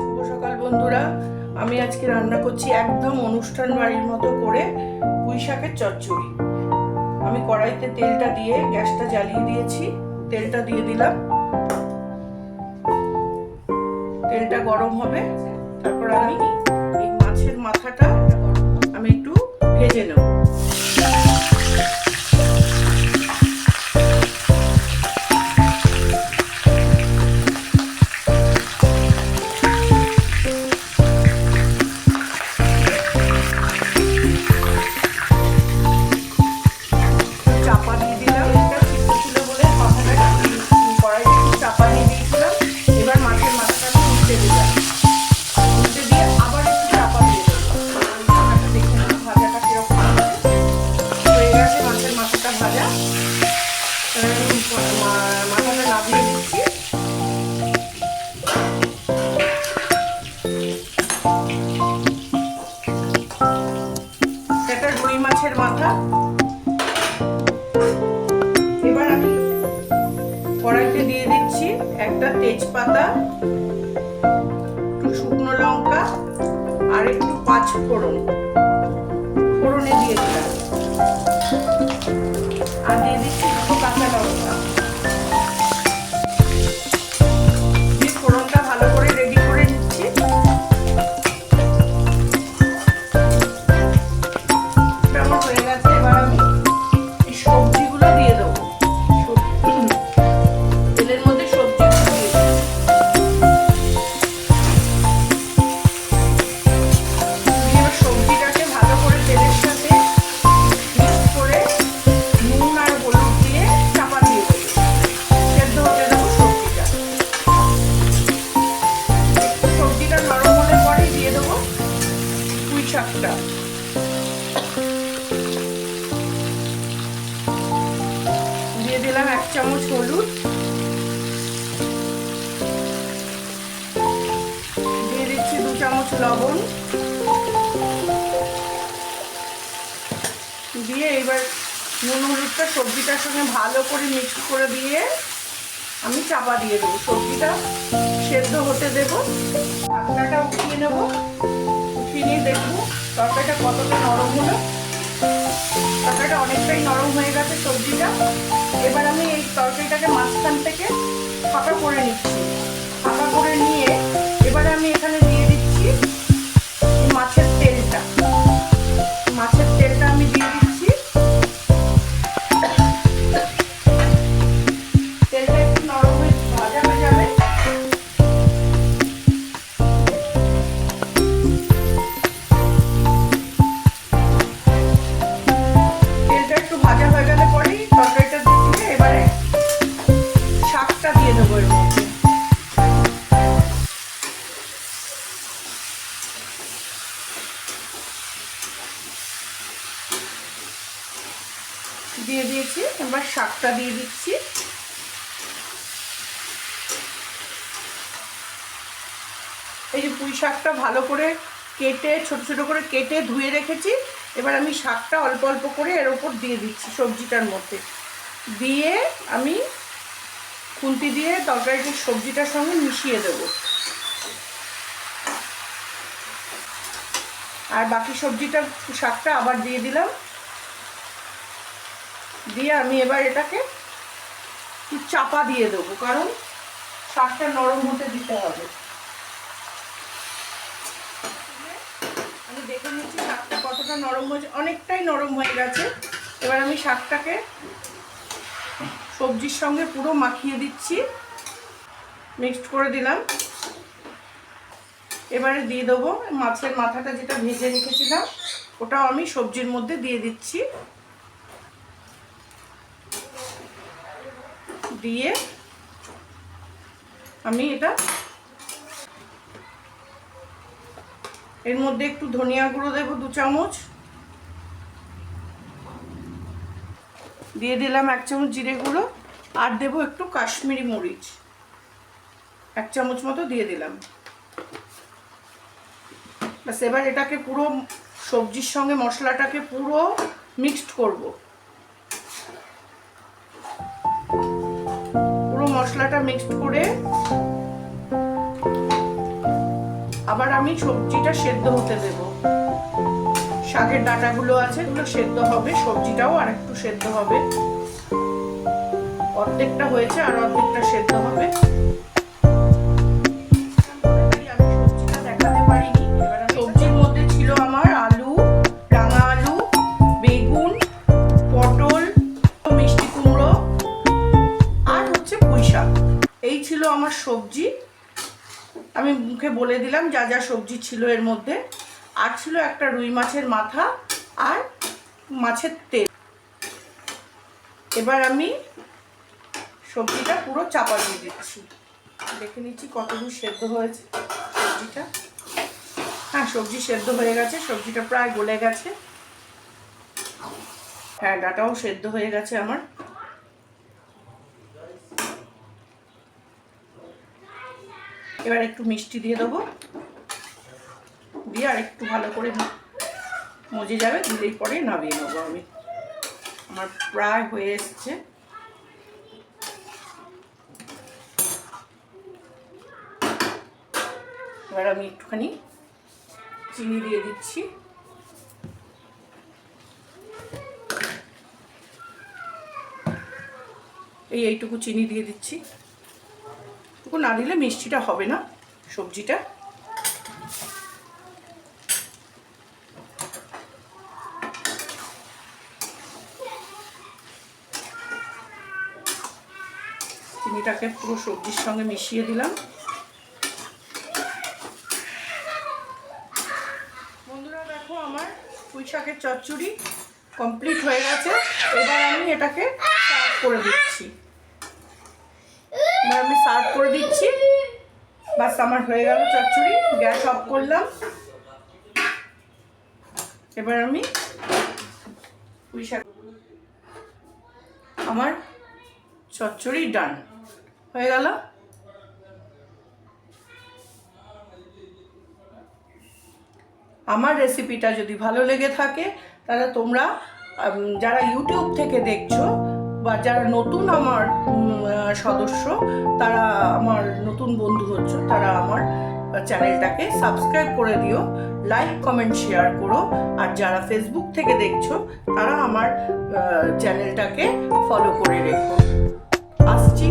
শুভ সকাল বন্ধুরা। আমি আজকে রান্না করছি একদম অনুষ্ঠান বাড়ির মতো করে পুঁই শাকের চচ্চড়ি। আমি কড়াইতে তেলটা দিয়ে গ্যাসটা জ্বালিয়ে দিয়েছি। তেলটা দিয়ে দিলাম। তেলটা গরম হবে। তারপর আমি এই মাছের মাথাটা আমি একটু ভেজে নেব। তেজপাতা একটু শুকনো লঙ্কা আর একটু পাঁচ লবণ। দিয়ে এবার নুন হলুদটা সবজিটার সঙ্গে ভালো করে মিক্স করে দিয়ে আমি চাপা দিয়ে দেবো। সবজিটা সেদ্ধ হতে দেবো। ঢাকনাটা উঠিয়ে নেব। উঠিয়ে নিয়ে দেখব তরকারিটা কতটা নরম হলো। তরকারিটা অনেকটাই নরম হয়ে গেছে সবজিটা। এবার আমি এই তরকারিটাকে মাঝখান থেকে ফাঁকা করে নিচ্ছি। শাকটা দিয়ে দিচ্ছি। এই যে পুঁই শাকটা ভালো করে কেটে, ছোট ছোট করে কেটে ধুয়ে রেখেছি। এবার আমি শাকটা অল্প অল্প করে এর ওপর দিয়ে দিচ্ছি সবজিটার মধ্যে। দিয়ে আমি খুন্তি দিয়ে তরকারিটির সবজিটার সঙ্গে মিশিয়ে দেব। আর বাকি সবজিটা, শাকটা আবার দিয়ে দিলাম। দিয়ে আমি এবার এটাকে একটু চাপা দিয়ে দেবো, কারণ শাকটা নরম হতে দিতে হবে। আমি দেখে নিচ্ছি শাকটা কতটা নরম হয়েছে, অনেকটাই নরম হয়ে গেছে। এবার আমি শাকটাকে সবজির সঙ্গে পুরো মাখিয়ে দিচ্ছি। মিক্সড করে দিলাম। এবারে দিয়ে দেবো মাছের মাথাটা যেটা ভেজে রেখেছিলাম, ওটাও আমি সবজির মধ্যে দিয়ে দিচ্ছি। দিয়ে আমি এটা এর মধ্যে একটু ধনিয়া গুঁড়ো দেবো দু চামচ। দিয়ে দিলাম এক চামচ জিরে গুঁড়ো আর দেবো একটু কাশ্মীরি মরিচ। এক চামচ মতো দিয়ে দিলাম। ব্যাস, এবার এটাকে পুরো সবজির সঙ্গে মশলাটাকে পুরো মিক্সড করব। মিক্সড করে আবার আমি সবজিটা সেদ্ধ হতে দেব। শাকের ডাটাগুলো আছে, এগুলো সেদ্ধ হবে, সবজিটাও আর একটু সেদ্ধ হবে। অর্ধেকটা হয়েছে আর অর্ধেকটা সেদ্ধ হবে। আমার সবজি। আমি মুখে বলে দিলাম, যা যা সবজি ছিল এর মধ্যে। আর ছিল একটা রুই মাছের মাথা আর মাছের তেল। এবার আমি সবজিটা পুরো চাপা দিয়ে দিচ্ছি। দেখে নিচ্ছি কতদূর সেদ্ধ হয়েছে সবজিটা। হ্যাঁ সবজি সেদ্ধ হয়ে গেছে, সবজিটা প্রায় গলে গেছে। হ্যাঁ ডাটাও সেদ্ধ হয়ে গেছে আমার। এবার একটু মিষ্টি দিয়ে দেবো। দিয়ে আর একটু ভালো করে মজে যাবে, দিলেই পরে নামিয়ে নেব আমি। আমার প্রায় হয়ে এসছে। এবার আমি একটুখানি চিনি দিয়ে দিচ্ছি। এই এইটুকু চিনি দিয়ে দিচ্ছি। টুকু না দিলে মিষ্টিটা হবে না, সবজিটা। চিনিটাকে পুরো সবজির সঙ্গে মিশিয়ে দিলাম। বন্ধুরা, দেখো আমার পুঁই শাকের চচ্চড়ি কমপ্লিট হয়ে গেছে। এবার আমি এটাকে করে দিচ্ছি। এবার আমি সার্ভ করে দিচ্ছি। বাস আমার হয়ে গেল চচ্চড়ি, গ্যাস অফ করলাম। এবার আমি আমার চচ্চড়ি ডান। হয়ে গেল। আমার রেসিপিটা যদি ভালো লেগে থাকে, তাহলে তোমরা যারা ইউটিউব থেকে দেখছ বা যারা নতুন আমার সদস্য, তারা আমার নতুন বন্ধু হচ্ছে, তারা আমার চ্যানেলটাকে সাবস্ক্রাইব করে দিও, লাইক, কমেন্ট, শেয়ার করো, আর যারা ফেসবুক থেকে দেখছ, তারা আমার চ্যানেলটাকে ফলো করে রেখো। আসছি।